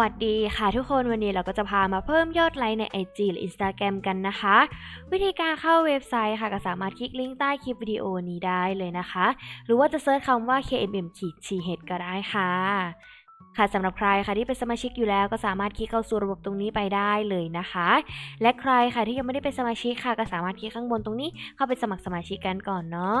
วัสดีค่ะทุกคนวันนี้เราก็จะพามาเพิ่มยอดไลค์ใน IG หรือ Instagram กันนะคะ วิธีการเข้าเว็บไซต์ค่ะก็สามารถคลิกลิงก์ใต้คลิปวิดีโอนี้ได้เลยนะคะ หรือว่าจะเซิร์ชคำว่า KMM ขีด h ก็ได้ค่ะ ค่ะสำหรับใครค่ะที่เป็นสมาชิกอยู่แล้วก็สามารถคลิกเข้าสู่ระบบตรงนี้ไปได้เลยนะคะ และใครค่ะที่ยังไม่ได้เป็นสมาชิกค่ะ ก็สามารถคลิกข้างบนตรงนี้เข้าไปสมัครสมาชิกกันก่อนเนาะ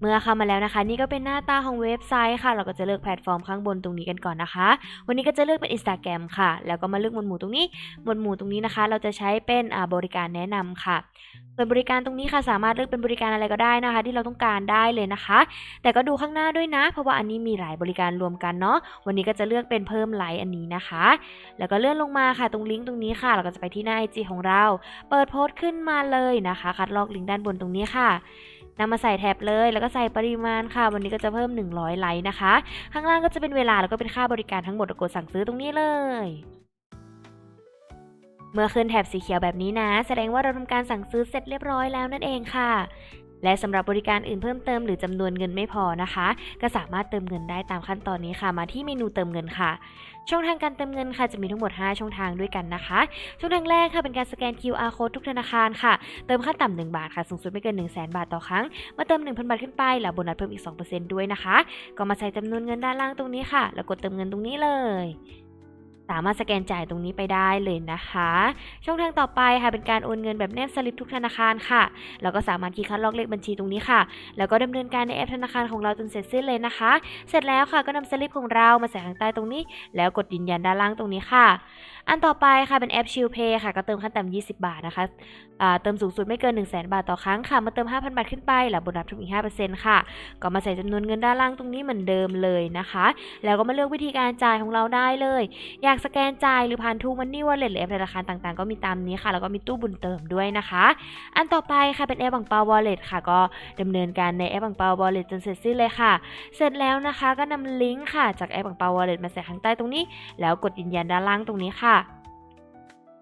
เมื่อเข้ามาแล้วนะคะ นี่ก็เป็นหน้าตาของเว็บไซต์ค่ะ เราก็จะเลือกแพลตฟอร์มข้างบนตรงนี้กันก่อนนะคะ วันนี้ก็จะเลือกเป็น Instagram ค่ะ แล้วก็มาเลือกหมวดหมู่ตรงนี้ หมวดหมู่ตรงนี้นะคะ เราจะใช้เป็นบริการแนะนำค่ะ ส่วนบริการตรงนี้ค่ะสามารถเลือกเป็นบริการอะไรก็ได้นะคะ ที่เราต้องการได้เลยนะคะ แต่ก็ดูข้างหน้าด้วยนะ เพราะว่าอันนี้มีหลายบริการรวมกันเนาะ วันนี้ก็จะเลือกเป็นเพิ่มไลค์อันนี้นะคะ แล้วก็เลื่อนลงมาค่ะ ตรงลิงก์ตรงนี้ค่ะ เราก็จะไปที่หน้า IG ของเรา เปิดโพสต์ขึ้นมาเลยนะคะ คัดลอกลิงก์ด้านบนตรงนี้ค่ะ นำมาใส่แท็บเลย แล้วก็ใส่ปริมาณค่ะ วันนี้ก็จะเพิ่ม 100 ไลค์นะคะ ข้างล่างก็จะเป็นเวลาแล้วก็เป็นค่าบริการทั้งหมดกดสั่งซื้อตรงนี้เลยเมื่อขึ้นแถบสีเขียวแบบนี้นะ แสดงว่าเราทำการสั่งซื้อเสร็จเรียบร้อยแล้วนั่นเองค่ะ และสำหรับบริการอื่นเพิ่มเติมหรือจำนวนเงินไม่พอนะคะ ก็สามารถเติมเงินได้ตามขั้นตอนนี้ค่ะ มาที่เมนูเติมเงินค่ะ ช่องทางการเติมเงินค่ะจะมีทั้งหมด 5 ช่องทางด้วยกันนะคะ ช่องทางแรกค่ะเป็นการสแกน QR code ทุกธนาคารค่ะ เติมขั้นต่ำ1บาทค่ะสูงสุดไม่เกิน 1 0 0 0 0 0บาทต่อครั้งมาเติม 1,000 บาทขึ้นไปแล้วโบนัสเพิ่มอีก 2%ด้วยนะคะ ก็มาใส่จำนวนเงินด้านล่างตรงนี้ค่ะ แล้วกดเติมเงินตรงนี้เลย สามารถสแกนจ่ายตรงนี้ไปได้เลยนะคะ ช่องทางต่อไปค่ะเป็นการโอนเงินแบบแนบสลิปทุกธนาคารค่ะแล้วก็สามารถคีย์คัดลอกเลขบัญชีตรงนี้ค่ะ แล้วก็ดำเนินการในแอปธนาคารของเราจนเสร็จสิ้นเลยนะคะ เสร็จแล้วค่ะก็นำสลิปของเรามาใส่ข้างใต้ตรงนี้ แล้วกดยืนยันด้านล่างตรงนี้ค่ะ อันต่อไปค่ะเป็นแอปชิลเพย์ค่ะก็เติมขั้นต่ำ20 บาทนะคะอ่าเติมสูงสุดไม่เกิน 1 0 0 0 0 0บาทต่อครั้งค่ะมาเติม 5,000 บาทขึ้นไปแล้วโบนัสเพิ่มอีก5%ค่ะ ก็มาใส่จำนวนเงินด้านล่างตรงนี้เหมือนเดิมเลยนะคะ แล้วก็มาเลือกวิธีการจ่ายของเราได้เลย อยากสแกนจ่ายหรือผ่านทูมันนี่วอลเล็ตหรือแอปธนาคารต่างๆ ก็มีตามนี้ค่ะ แล้วก็มีตู้บุญเติมด้วยนะคะ อันต่อไปค่ะเป็นแอปบังเปาวอลเล็ตค่ะ ก็ดำเนินการในแอปบังเปาวอลเล็ตจนเสร็จสิ้นเลยค่ะ เสร็จแล้วนะคะก็นำลิงก์ค่ะจากแอปบังเปาวอลเล็ตมาใส่ข้างใต้ตรงนี้ แล้วกดยืนยันด้านล่างตรงนี้ค่ะ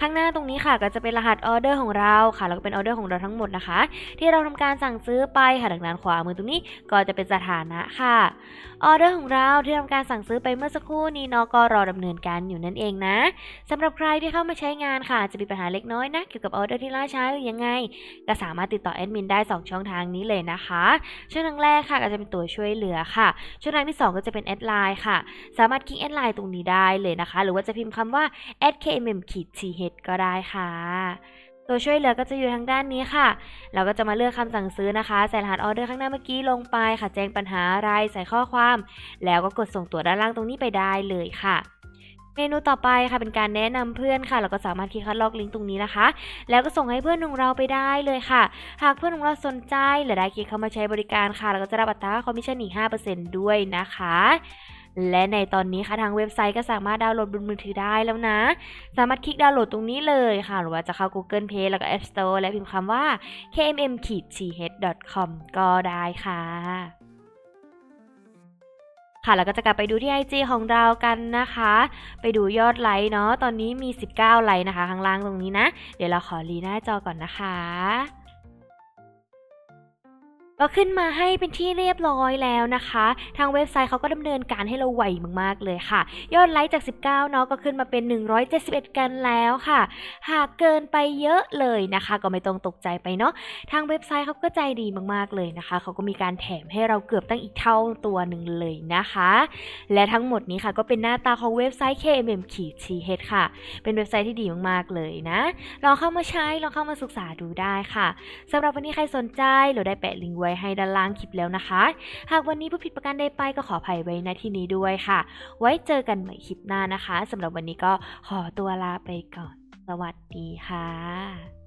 ข้างหน้าตรงนี้ค่ะก็จะเป็นรหัสออเดอร์ของเราค่ะ แล้วก็เป็นออเดอร์ของเราทั้งหมดนะคะ ที่เราทำการสั่งซื้อไปค่ะดังนั้นขวามือตรงนี้ก็จะเป็นสถานะค่ะออเดอร์ของเราที่ทำการสั่งซื้อไปเมื่อสักครู่นี้เนาะก็รอดำเนินการอยู่นั่นเองนะสำหรับใครที่เข้ามาใช้งานค่ะ จะมีปัญหาเล็กน้อยนะเกี่ยวกับออเดอร์ที่ล่าช้าหรือยังไง ก็สามารถติดต่อแอดมินได้ 2 ช่องทางนี้เลยนะคะช่องทางแรกค่ะก็จะเป็นตัวช่วยเหลือค่ะ ช่องทางที่ 2 ก็จะเป็นแอดไลน์ค่ะ สามารถคลิกแอดไลน์ตรงนี้ได้เลยนะคะ หรือว่าจะพิมพ์คำว่า adkmm ขีด th ก็ได้ค่ะ ตัวช่วยเหลือก็จะอยู่ทางด้านนี้ค่ะ เราก็จะมาเลือกคำสั่งซื้อนะคะ ใส่รหัสออเดอร์ข้างหน้าเมื่อกี้ลงไปค่ะ แจ้งปัญหาอะไรใส่ข้อความ แล้วก็กดส่งตัวด้านล่างตรงนี้ไปได้เลยค่ะเมนูต่อไปค่ะเป็นการแนะนำเพื่อนค่ะ เราก็สามารถคลิกคัดลอกลิงก์ตรงนี้นะคะ แล้วก็ส่งให้เพื่อนของเราไปได้เลยค่ะ หากเพื่อนของเราสนใจหรือได้คลิกเข้ามาใช้บริการค่ะ เราก็จะรับอัตราคอมมิชชั่นอีก5%ด้วยนะคะ และในตอนนี้ค่ะทางเว็บไซต์ก็สามารถดาวน์โหลดบนมือถือได้แล้วนะ สามารถคลิกดาวน์โหลดตรงนี้เลยค่ะ หรือว่าจะเข้า Google Play แล้วก็ App Store และพิมพ์คำว่า kmm-th.com ก็ได้ค่ะค่ะแล้วก็จะกลับไปดูที่ IG ของเรากันนะคะ ไปดูยอดไลค์เนาะตอนนี้มี 19 ไลค์นะคะ ข้างล่างตรงนี้นะ เดี๋ยวเราขอรีหน้าจอก่อนนะคะ ก็ขึ้นมาให้เป็นที่เรียบร้อยแล้วนะคะ ทางเว็บไซต์เขาก็ดำเนินการให้เราไวมากๆเลยค่ะ ยอดไลค์จาก 19 เนาะก็ขึ้นมาเป็น 171 กันแล้วค่ะ หากเกินไปเยอะเลยนะคะ ก็ไม่ต้องตกใจไปเนาะทางเว็บไซต์เขาก็ใจดีมากๆเลยนะคะ เขาก็มีการแถมให้เราเกือบตั้งอีกเท่าตัวหนึ่งเลยนะคะ และทั้งหมดนี้ค่ะก็เป็นหน้าตาของเว็บไซต์ KMM ขีด TH ค่ะ เป็นเว็บไซต์ที่ดีมากๆเลยนะลองเข้ามาใช้ลองเข้ามาศึกษาดูได้ค่ะสำหรับวันนี้ใครสนใจเราได้แปะลิงก์ไว้ว้ให้ด้านล่างคลิปแล้วนะคะ หากวันนี้ผู้ผิดประการใดไปก็ขออภัยไว้ในที่นี้ด้วยค่ะ ไว้เจอกันใหม่คลิปหน้านะคะสำหรับวันนี้ก็ขอตัวลาไปก่อน สวัสดีค่ะ